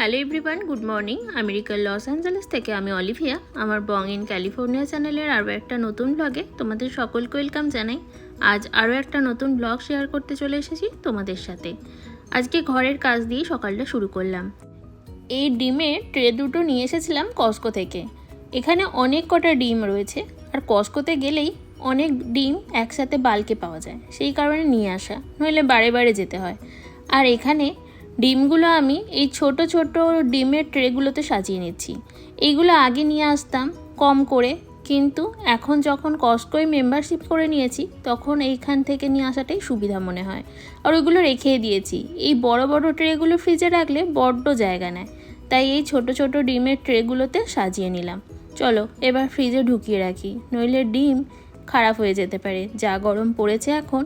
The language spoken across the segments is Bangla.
হ্যালো এভরিওয়ান গুড মর্নিং আমেরিকার লস অ্যাঞ্জেলেস থেকে আমি অলিভিয়া। আমার বং ইন ক্যালিফোর্নিয়া চ্যানেলের আরও একটা নতুন ব্লগে তোমাদের সকলকে ওয়েলকাম জানাই। আজ আরও একটা নতুন ব্লগ শেয়ার করতে চলে এসেছি তোমাদের সাথে। আজকে ঘরের কাজ দিয়ে সকালটা শুরু করলাম। এই ডিমের ট্রে দুটো নিয়ে এসেছিলাম কস্কো থেকে। এখানে অনেক কটা ডিম রয়েছে আর কস্কোতে গেলেই অনেক ডিম একসাথে বালকে পাওয়া যায়। সেই কারণে নিয়ে আসা, নইলে বারে বারে যেতে হয়। আর এখানে ডিমগুলো আমি এই ছোট ছোট ডিমের ট্রেগুলোতে সাজিয়ে নিচ্ছি। এইগুলো আগে নিয়ে আসতাম কম করে, কিন্তু এখন যখন কস্কোয় মেম্বারশিপ করে নিয়েছি, তখন এইখান থেকে নিয়ে আসাটাই সুবিধা মনে হয়। আর ওইগুলো রেখে দিয়েছি। এই বড় বড় ট্রেগুলো ফ্রিজে রাখলে বড্ড জায়গা নেয়। তাই এই ছোট ছোট ডিমের ট্রেগুলোতে সাজিয়ে নিলাম। চলো, এবার ফ্রিজে ঢুকিয়ে রাখি। নইলে ডিম খারাপ হয়ে যেতে পারে। যা গরম পড়েছে এখন।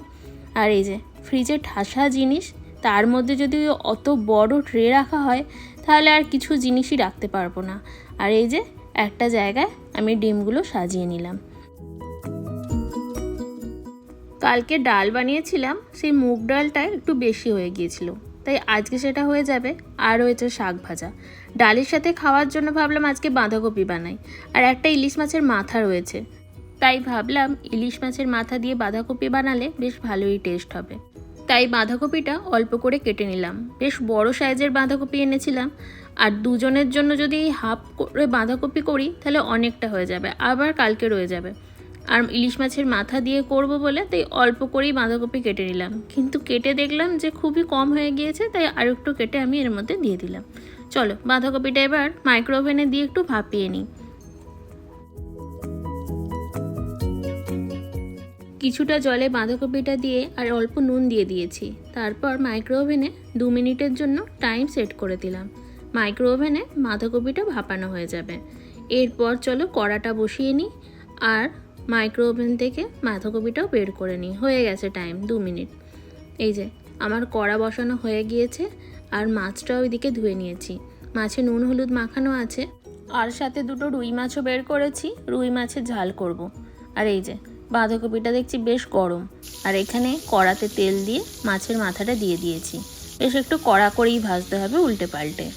আর এই যে, ফ্রিজে ঠাসা জিনিস তার মধ্যে যদি অত বড় ট্রে রাখা হয়, তাহলে আর কিছু জিনিসই রাখতে পারব না। আর এই যে, একটা জায়গায় আমি ডিমগুলো সাজিয়ে নিলাম। কালকে ডাল বানিয়েছিলাম, সেই মুগ ডালটা একটু বেশি হয়ে গিয়েছিল। তাই আজকে সেটা হয়ে যাবে, আর হয়েছে শাক ভাজা। ডালের সাথে খাওয়ার জন্য ভাবলাম আজকে বাঁধাকপি বানাই। আর একটা ইলিশ মাছের মাথা রয়েছে। তাই ভাবলাম ইলিশ মাছের মাথা দিয়ে বাঁধাকপি বানালে বেশ ভালোই টেস্ট হবে। তাই বাঁধাকপিটা অল্প করে কেটে নিলাম। বেশ বড় সাইজের বাঁধাকপি এনেছিলাম। আর দুজনের জন্য যদি হাফ করে বাঁধাকপি করি, তাহলে অনেকটা হয়ে যাবে। আবার কালকে রয়ে যাবে। আর ইলিশ মাছের মাথা দিয়ে করব বলে তাই অল্প করেই বাঁধাকপি কেটে নিলাম। কিন্তু কেটে দেখলাম যে খুবই কম হয়ে গিয়েছে, তাই আর একটু কেটে আমি এর মধ্যে দিয়ে দিলাম। চলো, বাঁধাকপিটা এবার মাইক্রোওভেনে দিয়ে একটু ভাপিয়ে নিই। কিছুটা জলে বাঁধাকপিটা দিয়ে আর অল্প নুন দিয়ে দিয়েছি। তারপর মাইক্রো ওভেনে দু মিনিটের জন্য টাইম সেট করে দিলাম। মাইক্রো ওভেনে বাঁধাকপিটা ভাপানো হয়ে যাবে। এরপর চলো কড়াটা বসিয়ে নিই আর মাইক্রো ওভেন থেকে বাঁধাকপিটাও বের করে নিই। হয়ে গেছে টাইম, দু মিনিট। এই যে, আমার কড়া বসানো হয়ে গিয়েছে আর মাছটাও ওইদিকে ধুয়ে নিয়েছি। মাছে নুন হলুদ মাখানো আছে। আর সাথে দুটো রুই মাছও বের করেছি। রুই মাছের ঝাল করব। আর এই যে বাঁধাকপিটা দেখছি বেশ গরম। আর এখানে কড়াতে তেল দিয়ে মাছের মাথাটা দিয়ে দিয়েছি। বেশ একটু কড়া করেই ভাজতে হবে উল্টে পাল্টে।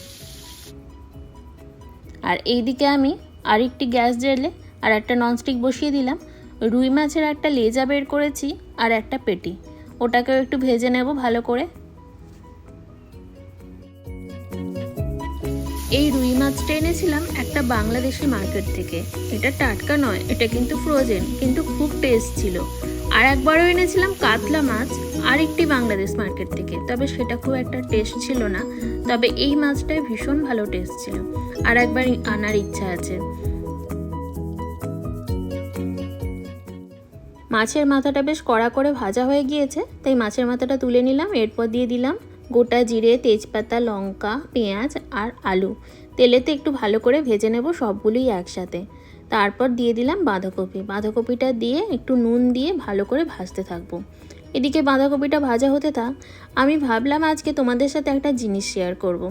আর এইদিকে আমি আরেকটি গ্যাস জেলে আর একটা ননস্টিক বসিয়ে দিলাম। রুই মাছের একটা লেজা বের করেছি আর একটা পেটি। ওটাকেও একটু ভেজে নেব ভালো করে। এই রুই মাছটা এনেছিলাম একটা বাংলাদেশি মার্কেট থেকে। এটা টাটকা নয়, এটা কিন্তু ফ্রোজেন কিন্তু খুব টেস্ট ছিল। আর একবারও এনেছিলাম কাতলা মাছ আর একটি বাংলাদেশ মার্কেট থেকে। তবে সেটা খুব একটা টেস্ট ছিল না, তবে এই মাছটায় ভীষণ ভালো টেস্ট ছিল। আর একবার আনার ইচ্ছা আছে। মাছের মাথাটা বেশ কড়া করে ভাজা হয়ে গিয়েছে, তাই মাছের মাথাটা তুলে নিলাম, এরপর দিয়ে দিলাম গোটা জিরে, তেজপাতা, লঙ্কা, পেঁয়াজ আর আলু তেলেতে একটু ভালো করে ভেজে নেব সবগুলোই একসাথে তারপর দিয়ে দিলাম বাঁধাকপি বাঁধাকপিটা দিয়ে একটু নুন দিয়ে ভালো করে ভাজতে থাকব এদিকে বাঁধাকপিটা ভাজা হতে থাক, আমি ভাবলাম আজকে তোমাদের সাথে একটা জিনিস শেয়ার করব।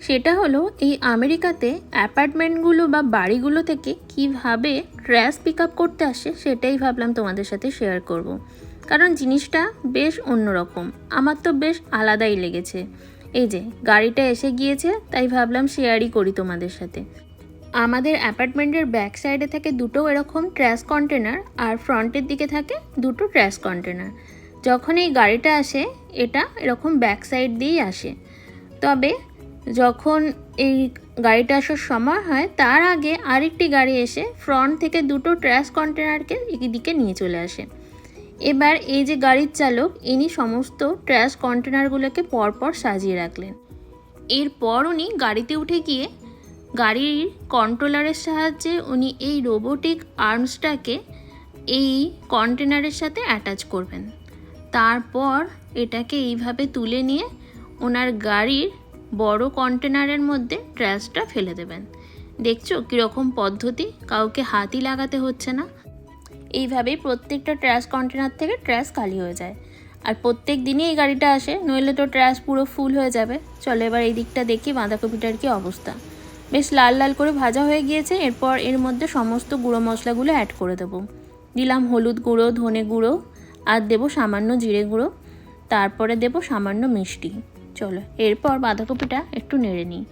সেটা হলো, এই আমেরিকাতে অ্যাপার্টমেন্টগুলো বা বাড়িগুলো থেকে কীভাবে ট্র্যাশ পিক আপ করতে আসে সেটাই ভাবলাম তোমাদের সাথে শেয়ার করব। কারণ জিনিসটা বেশ অন্যরকম। আমার তো বেশ আলাদাই লেগেছে। এই যে, গাড়িটা এসে গিয়েছে, তাই ভাবলাম শেয়ারই করি তোমাদের সাথে। আমাদের অ্যাপার্টমেন্টের ব্যাক সাইডে থাকে দুটো এরকম ট্র্যাশ কন্টেনার আর ফ্রন্টের দিকে থাকে দুটো ট্র্যাশ কন্টেনার যখন এই গাড়িটা আসে, এটা এরকম ব্যাক সাইড দিয়েই আসে। তবে যখন এই গাড়িটা আসার সময় হয়, তার আগে আরেকটি গাড়ি এসে ফ্রন্ট থেকে দুটো ট্র্যাশ কন্টেনারকে এদিকে নিয়ে চলে আসে। এবার এই যে গাড়ির চালক, ইনি সমস্ত ট্র্যাশ কন্টেনারগুলোকে পরপর সাজিয়ে রাখলেন। এরপর উনি গাড়িতে উঠে গিয়ে গাড়ির কন্ট্রোলারের সাহায্যে উনি এই রোবোটিক আর্মসটাকে এই কন্টেনারের সাথে অ্যাটাচ করবেন। তারপর এটাকে এইভাবে তুলে নিয়ে ওনার গাড়ির বড় কন্টেনারের মধ্যে ট্র্যাশটা ফেলে দেবেন। দেখছ কীরকম পদ্ধতি? কাউকে হাতই লাগাতে হচ্ছে না। এইভাবেই প্রত্যেকটা ট্র্যাশ কন্টেনার থেকে ট্র্যাশ খালি হয়ে যায়। আর প্রত্যেক দিনই এই গাড়িটা আসে, নইলে তো ট্র্যাশ পুরো ফুল হয়ে যাবে। চলো এবার এই দিকটা দেখি বাঁধাকপিটার কী অবস্থা। বেশ লাল লাল করে ভাজা হয়ে গিয়েছে, এরপর এর মধ্যে সমস্ত গুঁড়ো মশলাগুলো অ্যাড করে দেবো। দিলাম হলুদ গুঁড়ো, ধনে গুঁড়ো, আর দেবো সামান্য জিরে গুঁড়ো, তারপরে দেবো সামান্য মিষ্টি। চলো, এরপর বাঁধাকপিটা একটু নেড়ে নিই।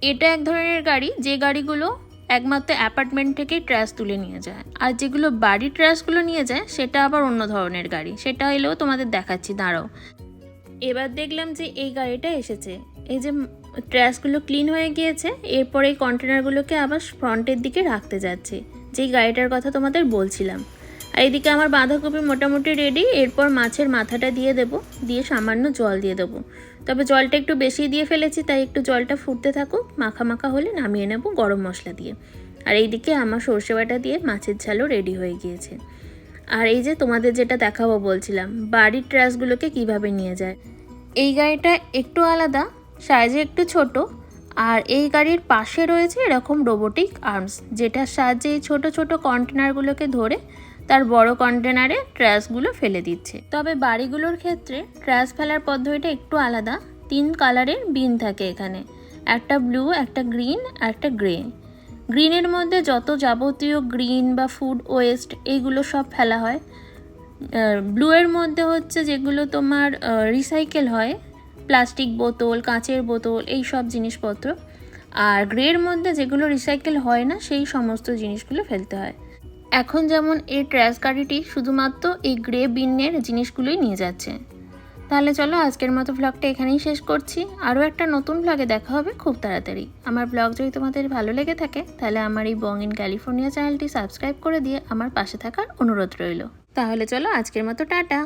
এটা এক ধরনের গাড়ি, যে গাড়িগুলো একমাত্র অ্যাপার্টমেন্ট থেকেই ট্র্যাশ তুলে নিয়ে যায়। আর যেগুলো বাড়ির ট্র্যাশগুলো নিয়ে যায়, সেটা আবার অন্য ধরনের গাড়ি। সেটা এলেও তোমাদের দেখাচ্ছি, দাঁড়াও। এবার দেখলাম যে এই গাড়িটা এসেছে। এই যে ট্র্যাশগুলো ক্লিন হয়ে গিয়েছে, এরপর এই কন্টেনারগুলোকে আবার ফ্রন্টের দিকে রাখতে যাচ্ছে। যেই গাড়িটার কথা তোমাদের বলছিলাম। আর এদিকে আমার বাঁধাকপি মোটামুটি রেডি এরপর মাছের মাথাটা দিয়ে দেব, দিয়ে সামান্য জল দিয়ে দেবো। তবে জলটা একটু বেশি দিয়ে ফেলেছি, তাই একটু জলটা ফুটতে থাকুক, মাখা মাখা হলে নামিয়ে নেব গরম মশলা দিয়ে। আর এইদিকে আমার সর্ষে বাটা দিয়ে মাছের ঝালও রেডি হয়ে গিয়েছে। আর এই যে তোমাদের যেটা দেখাবো বলছিলাম, বাড়ির ট্রাসগুলোকে কীভাবে নিয়ে যায়। এই গাড়িটা একটু আলাদা সাইজে একটু ছোট, আর এই গাড়ির পাশে রয়েছে এরকম রোবোটিক আর্মস যেটার সাহায্যে এই ছোটো ছোটো কন্টেনারগুলোকে ধরে তার বড় কন্টেনারে ট্র্যাশগুলো ফেলে দিচ্ছে। তবে বাড়িগুলোর ক্ষেত্রে ট্র্যাশ ফেলার পদ্ধতিটা একটু আলাদা। তিন কালারের বিন থাকে এখানে। একটা ব্লু, একটা গ্রিন একটা গ্রে। গ্রিনের মধ্যে যত যাবতীয় গ্রিন বা ফুড ওয়েস্ট এইগুলো সব ফেলা হয়। ব্লু এর মধ্যে হচ্ছে যেগুলো তোমার রিসাইকেল হয়, প্লাস্টিক বোতল, কাঁচের বোতল, এই সব জিনিসপত্র। আর গ্রের মধ্যে যেগুলো রিসাইকেল হয় না, সেই সমস্ত জিনিসগুলো ফেলতে হয়। এখন যেমন এই ট্র্যাশ গাড়িটি শুধুমাত্র এই গ্রে বিনের জিনিসগুলোই নিয়ে যাচ্ছে। তাহলে চলো আজকের মতো ব্লগটা এখানেই শেষ করছি। আরও একটা নতুন ব্লগে দেখা হবে খুব তাড়াতাড়ি। আমার ব্লগ যদি তোমাদের ভালো লেগে থাকে, তাহলে আমার এই বং ইন ক্যালিফোর্নিয়া চ্যানেলটি সাবস্ক্রাইব করে দিয়ে আমার পাশে থাকার অনুরোধ রইল। তাহলে চলো আজকের মতো টাটা।